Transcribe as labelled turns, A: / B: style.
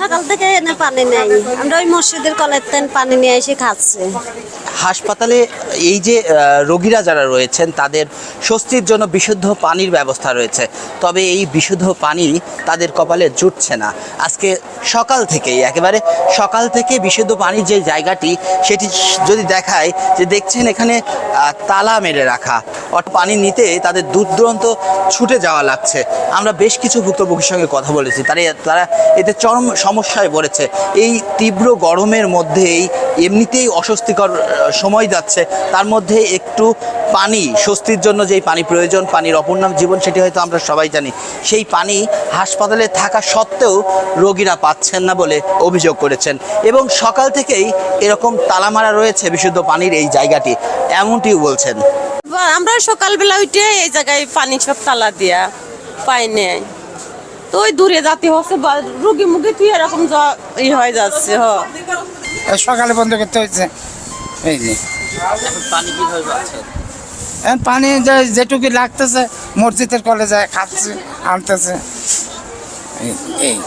A: সকাল থেকে এনে পানি নেই। আমরা ওই মসজিদের কলের তেন পানি নিয়ে এসে খাচ্ছি।
B: হাসপাতালে এই যে রোগীরা যারা রয়েছেন, তাদের স্বস্তির জন্য বিশুদ্ধ পানির ব্যবস্থা রয়েছে। তবে এই বিশুদ্ধ পানি তাদের কপালে জুটছে না। আজকে সকাল থেকেই, একেবারে সকাল থেকে বিশুদ্ধ পানির যে জায়গাটি, সেটি যদি দেখায় যে দেখছেন এখানে তালা মেরে রাখা। পানি নিতে তাদের দূর দূরান্ত ছুটে যাওয়া লাগছে। আমরা বেশ কিছু ভুক্তভোগীর সঙ্গে কথা বলেছি। তারা তারা এতে চরম সমস্যায় পড়েছে। এই তীব্র গরমের মধ্যেই এমনিতেই অস্বস্তিকর সময় যাচ্ছে। তার মধ্যে একটু পানি, স্বস্তির জন্য যেই পানি প্রয়োজন, পানির অপর নাম জীবন সেটি হয়তো আমরা সবাই জানি। সেই পানি হাসপাতালে থাকা সত্ত্বেও রোগীরা পাচ্ছেন না বলে অভিযোগ করেছেন। এবং সকাল থেকেই এরকম তালামারা রয়েছে বিশুদ্ধ পানির এই জায়গাটি। এমনটিও বলছেন।
C: আমরা সকালবেলা উঠে এই জায়গায় পানি সব তালা দিয়া পাই নেই। তো ওই দূরে যাতে হচ্ছে রুগী মুগি তুই এরকম ই হয়ে যাচ্ছে, হ।
D: সকালে বন্ধ করতে হয়েছে। এই যে।
B: পানি
D: এখন পানি যে- যেটুকু লাগতেছে মসজিদের কলেজে যায় খাচ্ছে আনতেছে। এই-